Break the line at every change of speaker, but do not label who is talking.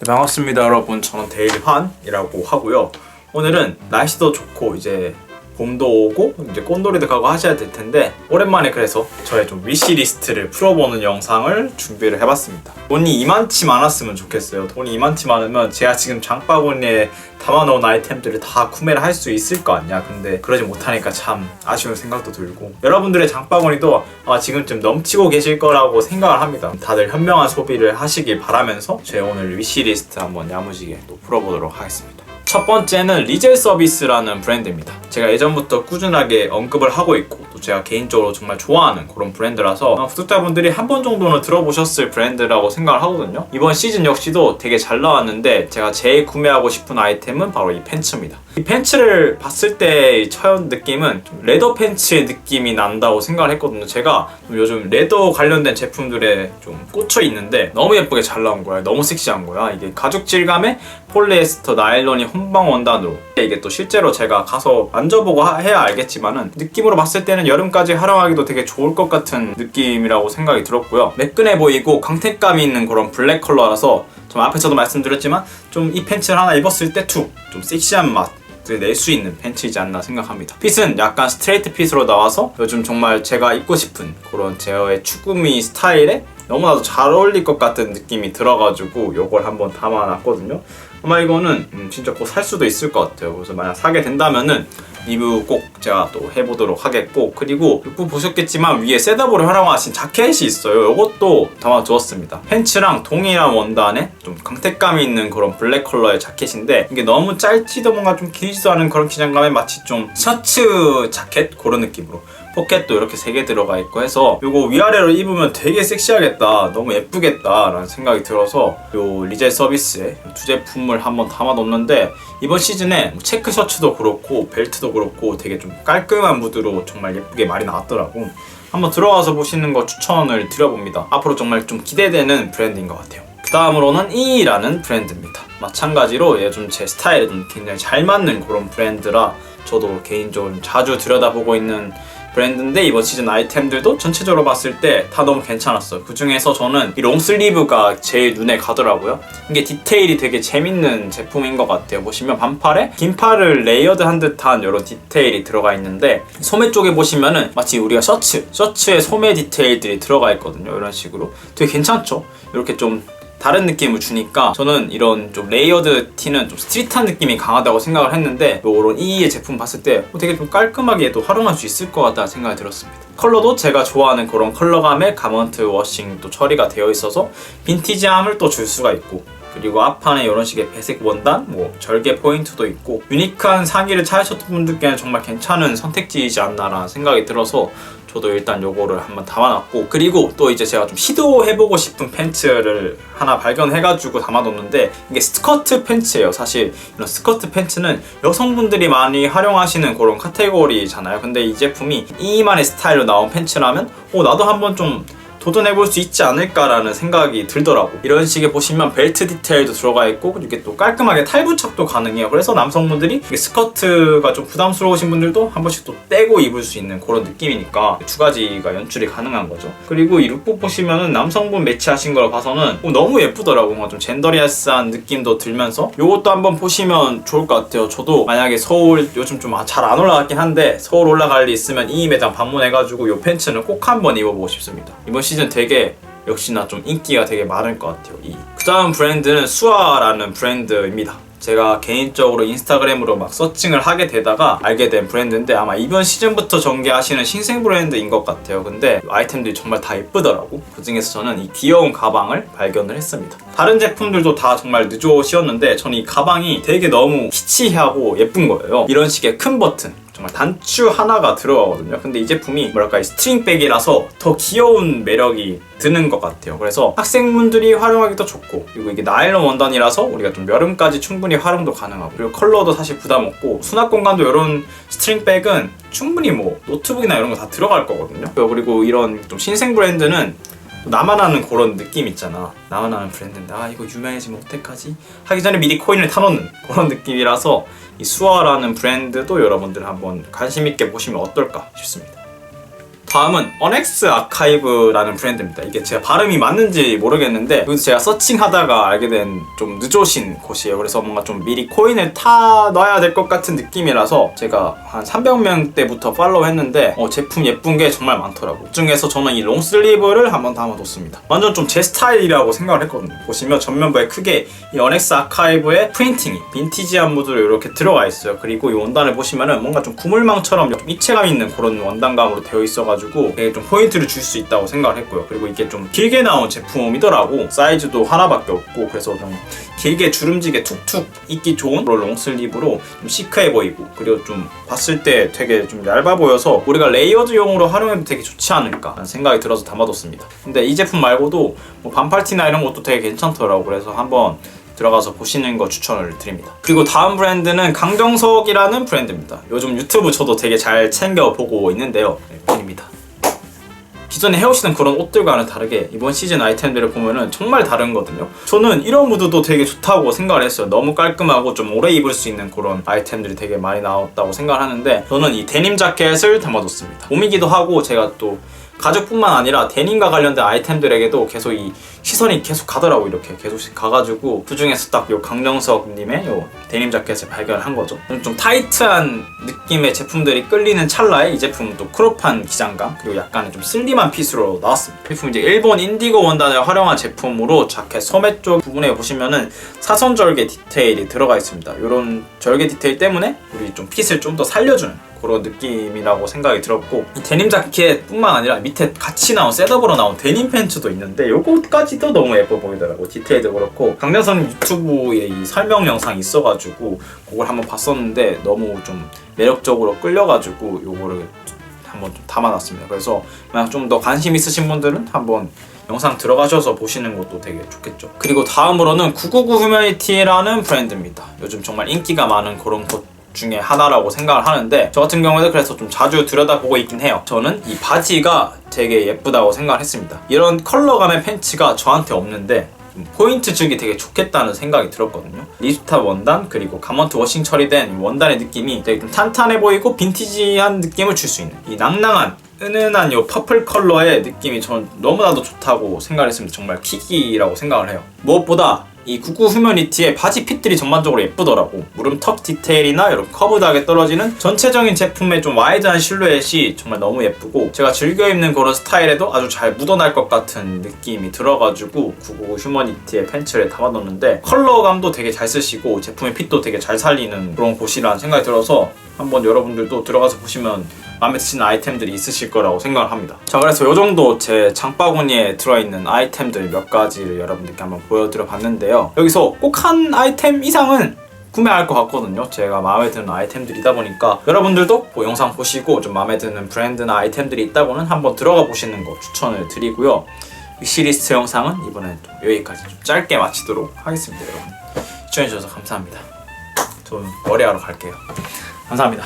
네, 반갑습니다 여러분. 저는 데일환이라고 하고요. 오늘은 날씨도 좋고 이제 봄도 오고 이제 꽃놀이도 가고 하셔야 될 텐데 오랜만에 그래서 저의 좀 위시리스트를 풀어보는 영상을 준비를 해봤습니다. 돈이 이만치 많았으면 좋겠어요. 돈이 이만치 많으면 제가 지금 장바구니에 담아놓은 아이템들을 다 구매를 할 수 있을 거 아니야. 근데 그러지 못하니까 참 아쉬운 생각도 들고 여러분들의 장바구니도 아마 지금쯤 넘치고 계실 거라고 생각을 합니다. 다들 현명한 소비를 하시길 바라면서 제 오늘 위시리스트 한번 야무지게 또 풀어보도록 하겠습니다 첫 번째는 리젤 서비스라는 브랜드입니다. 제가 예전부터 꾸준하게 언급을 하고 있고 또 제가 개인적으로 정말 좋아하는 그런 브랜드라서 구독자분들이 한 번 정도는 들어보셨을 브랜드라고 생각을 하거든요. 이번 시즌 역시도 되게 잘 나왔는데 제가 제일 구매하고 싶은 아이템은 바로 이 팬츠입니다. 이 팬츠를 봤을 때의 첫 느낌은 좀 레더 팬츠의 느낌이 난다고 생각을 했거든요. 제가 좀 요즘 레더 관련된 제품들에 좀 꽂혀 있는데 너무 예쁘게 잘 나온 거야. 너무 섹시한 거야. 이게 가죽 질감의 폴리에스터 나일론이 혼방 원단으로 이게 또 실제로 제가 가서 만져보고 하- 해야 알겠지만은 느낌으로 봤을 때는 여름까지 활용하기도 되게 좋을 것 같은 느낌이라고 생각이 들었고요 매끈해 보이고 강택감이 있는 그런 블랙 컬러라서 좀 앞에서도 말씀드렸지만 좀 이 팬츠를 하나 입었을 때 툭 좀 섹시한 맛 낼수 있는 팬츠이지 않나 생각합니다. 핏은 약간 스트레이트 핏으로 나와서 요즘 정말 제가 입고 싶은 그런 제어의 추구미 스타일에 너무나도 잘 어울릴 것 같은 느낌이 들어가지고 요걸 한번 담아놨거든요. 아마 이거는 음, 진짜 곧 살 수도 있을 것 같아요. 그래서 만약 사게 된다면은 리뷰 꼭 제가 또 해보도록 하겠고 그리고 룩북 보셨겠지만 위에 셋업으로 활용하신 자켓이 있어요. 이것도 담아두었습니다. 팬츠랑 동일한 원단에 좀 강택감이 있는 그런 블랙 컬러의 자켓인데 이게 너무 짧지도 뭔가 좀 길지도 않은 그런 기장감에 마치 좀 셔츠 자켓 그런 느낌으로 포켓도 이렇게 세개 들어가 있고 해서 이거 위아래로 입으면 되게 섹시하겠다 너무 예쁘겠다 라는 생각이 들어서 요 리젤 서비스에 두 제품을 한번 담아 놓는데 이번 시즌에 뭐 체크 셔츠도 그렇고 벨트도 그렇고 되게 좀 깔끔한 무드로 정말 예쁘게 많이 나왔더라고. 한번 들어가서 보시는 거 추천을 드려봅니다. 앞으로 정말 좀 기대되는 브랜드인 것 같아요. 그 다음으로는 이라는 브랜드입니다. 마찬가지로 요즘 제 스타일에 좀 굉장히 잘 맞는 그런 브랜드라 저도 개인적으로 자주 들여다보고 있는 브랜드인데 이번 시즌 아이템들도 전체적으로 봤을 때 다 너무 괜찮았어요. 그 중에서 저는 이 롱슬리브가 제일 눈에 가더라고요. 이게 디테일이 되게 재밌는 제품인 것 같아요. 보시면 반팔에 긴 팔을 레이어드한 듯한 이런 디테일이 들어가 있는데 소매 쪽에 보시면은 마치 우리가 셔츠, 셔츠에 소매 디테일들이 들어가 있거든요. 이런 식으로 되게 괜찮죠? 이렇게 좀 다른 느낌을 주니까 저는 이런 좀 레이어드 티는 좀 스트릿한 느낌이 강하다고 생각을 했는데 이런 이의 제품 봤을 때 어, 되게 좀 깔끔하게 또 활용할 수 있을 것 같다는 생각이 들었습니다. 컬러도 제가 좋아하는 그런 컬러감의 가먼트 워싱 또 처리가 되어 있어서 빈티지함을 또 줄 수가 있고 그리고 앞판에 이런 식의 배색 원단, 뭐 절개 포인트도 있고 유니크한 상의를 찾으셨던 분들께는 정말 괜찮은 선택지이지 않나라는 생각이 들어서 저도 일단 요거를 한번 담아놨고 그리고 또 이제 제가 좀 시도해보고 싶은 팬츠를 하나 발견해가지고 담아뒀는데 이게 스커트 팬츠예요. 사실 이런 스커트 팬츠는 여성분들이 많이 활용하시는 그런 카테고리잖아요. 근데 이 제품이 이만의 스타일로 나온 팬츠라면 어 나도 한번 좀 도전해볼 수 있지 않을까라는 생각이 들더라고. 이런 식의 보시면 벨트 디테일도 들어가 있고 이렇게 또 깔끔하게 탈부착도 가능해요. 그래서 남성분들이 이게 스커트가 좀 부담스러우신 분들도 한 번씩 또 떼고 입을 수 있는 그런 느낌이니까 두 가지가 연출이 가능한 거죠. 그리고 이 룩북 보시면은 남성분 매치하신 걸 봐서는 어, 너무 예쁘더라고. 뭔가 좀 젠더리아스한 느낌도 들면서 이것도 한번 보시면 좋을 것 같아요. 저도 만약에 서울 요즘 좀 잘 안 올라갔긴 한데 서울 올라갈 일 있으면 이 매장 방문해가지고 이 팬츠는 꼭 한번 입어보고 싶습니다. 이번 시즌 되게 역시나 좀 인기가 되게 많을 것 같아요. 이. 그 다음 브랜드는 수아라는 브랜드입니다. 제가 개인적으로 인스타그램으로 막 서칭을 하게 되다가 알게 된 브랜드인데 아마 이번 시즌부터 전개하시는 신생 브랜드인 것 같아요. 근데 아이템들이 정말 다 예쁘더라고. 그 중에서 저는 이 귀여운 가방을 발견을 했습니다. 다른 제품들도 다 정말 늦어시였는데 저는 이 가방이 되게 너무 키치하고 예쁜 거예요. 이런 식의 큰 버튼. 정말 단추 하나가 들어가거든요. 근데 이 제품이 뭐랄까 이 스트링백이라서 더 귀여운 매력이 드는 것 같아요. 그래서 학생분들이 활용하기도 좋고 그리고 이게 나일론 원단이라서 우리가 좀 여름까지 충분히 활용도 가능하고 그리고 컬러도 사실 부담 없고 수납 공간도 이런 스트링백은 충분히 뭐 노트북이나 이런 거 다 들어갈 거거든요. 그리고 이런 좀 신생 브랜드는 나만 아는 그런 느낌 있잖아. 나만 아는 브랜드인데 아 이거 유명해지면 어떡하지? 하기 전에 미리 코인을 타놓는 그런 느낌이라서 이 수아라는 브랜드도 여러분들 한번 관심 있게 보시면 어떨까 싶습니다. 다음은 어넥스 아카이브라는 브랜드입니다. 이게 제가 발음이 맞는지 모르겠는데 여기서 제가 서칭하다가 알게 된 좀 늦어오신 곳이에요. 그래서 뭔가 좀 미리 코인을 타 놔야 될 것 같은 느낌이라서 제가 한 300명 때부터 팔로우 했는데 어, 제품 예쁜 게 정말 많더라고요. 그 중에서 저는 이 롱슬리브를 한번 담아뒀습니다. 완전 좀 제 스타일이라고 생각을 했거든요. 보시면 전면부에 크게 이 어넥스 아카이브의 프린팅이 빈티지한 무드로 이렇게 들어가 있어요. 그리고 이 원단을 보시면은 뭔가 좀 구물망처럼 좀 입체감 있는 그런 원단감으로 되어 있어가지고 되게 좀 포인트를 줄 수 있다고 생각을 했고요. 그리고 이게 좀 길게 나온 제품이더라고. 사이즈도 하나밖에 없고 그래서 좀 길게 주름지게 툭툭 입기 좋은 롱슬리브로 좀 시크해 보이고 그리고 좀 봤을 때 되게 좀 얇아 보여서 우리가 레이어드용으로 활용해도 되게 좋지 않을까 라는 생각이 들어서 담아뒀습니다. 근데 이 제품 말고도 뭐 반팔티나 이런 것도 되게 괜찮더라고. 그래서 한번 들어가서 보시는 거 추천을 드립니다. 그리고 다음 브랜드는 강정석이라는 브랜드입니다. 요즘 유튜브 저도 되게 잘 챙겨 보고 있는데요. 네, 팬입니다. 기존에 해오시는 그런 옷들과는 다르게 이번 시즌 아이템들을 보면은 정말 다른거든요. 저는 이런 무드도 되게 좋다고 생각을 했어요. 너무 깔끔하고 좀 오래 입을 수 있는 그런 아이템들이 되게 많이 나왔다고 생각을 하는데 저는 이 데님 자켓을 담아뒀습니다. 봄이기도 하고 제가 또 가죽뿐만 아니라 데님과 관련된 아이템들에게도 계속 이 시선이 계속 가더라고 이렇게 계속씩 가가지고 그 중에서 딱 요 강정석님의 요 데님 자켓을 발견한 거죠. 좀 타이트한 느낌의 제품들이 끌리는 찰나에 이 제품은 또 크롭한 기장감 그리고 약간의 좀 슬림한 핏으로 나왔습니다. 제품 이제 일본 인디고 원단을 활용한 제품으로 자켓 소매 쪽 부분에 보시면은 사선 절개 디테일이 들어가 있습니다. 이런 절개 디테일 때문에 우리 좀 핏을 좀 더 살려주는 그런 느낌이라고 생각이 들었고 이 데님 자켓뿐만 아니라 밑에 같이 나온 셋업으로 나온 데님 팬츠도 있는데 요거까지도 너무 예뻐 보이더라고 디테일도 그렇고 강정선 유튜브에 이 설명 영상이 있어가지고 그걸 한번 봤었는데 너무 좀 매력적으로 끌려가지고 요거를 한번 좀 담아놨습니다 그래서 만약 좀 더 관심 있으신 분들은 한번 영상 들어가셔서 보시는 것도 되게 좋겠죠. 그리고 다음으로는 999 휴머니티라는 브랜드입니다. 요즘 정말 인기가 많은 그런 곳 중에 하나라고 생각을 하는데 저 같은 경우에는 그래서 좀 자주 들여다보고 있긴 해요. 저는 이 바지가 되게 예쁘다고 생각을 했습니다. 이런 컬러감의 팬츠가 저한테 없는데 좀 포인트 주기 되게 좋겠다는 생각이 들었거든요. 리스타 원단 그리고 가먼트 워싱 처리된 이 원단의 느낌이 되게 좀 탄탄해 보이고 빈티지한 느낌을 줄 수 있는 이 낭낭한 은은한 요 퍼플 컬러의 느낌이 저는 너무나도 좋다고 생각을 했습니다. 정말 킥이라고 생각을 해요. 무엇보다 이 구구 휴머니티의 바지 핏들이 전반적으로 예쁘더라고. 무릎 턱 디테일이나 이런 커브드하게 떨어지는 전체적인 제품의 좀 와이드한 실루엣이 정말 너무 예쁘고 제가 즐겨 입는 그런 스타일에도 아주 잘 묻어날 것 같은 느낌이 들어가지고 구구 휴머니티의 팬츠를 담아뒀는데 컬러감도 되게 잘 쓰시고 제품의 핏도 되게 잘 살리는 그런 곳이라는 생각이 들어서 한번 여러분들도 들어가서 보시면 마음에 드시는 아이템들이 있으실 거라고 생각을 합니다. 자 그래서 이 정도 제 장바구니에 들어있는 아이템들 몇 가지를 여러분들께 한번 보여드려 봤는데요. 여기서 꼭 한 아이템 이상은 구매할 것 같거든요. 제가 마음에 드는 아이템들이다 보니까 여러분들도 뭐 영상 보시고 좀 마음에 드는 브랜드나 아이템들이 있다고는 한번 들어가 보시는 거 추천을 드리고요. 위시리스트 영상은 이번엔 좀 여기까지 좀 짧게 마치도록 하겠습니다, 여러분. 시청해주셔서 감사합니다. 저는 머리하러 갈게요. 감사합니다.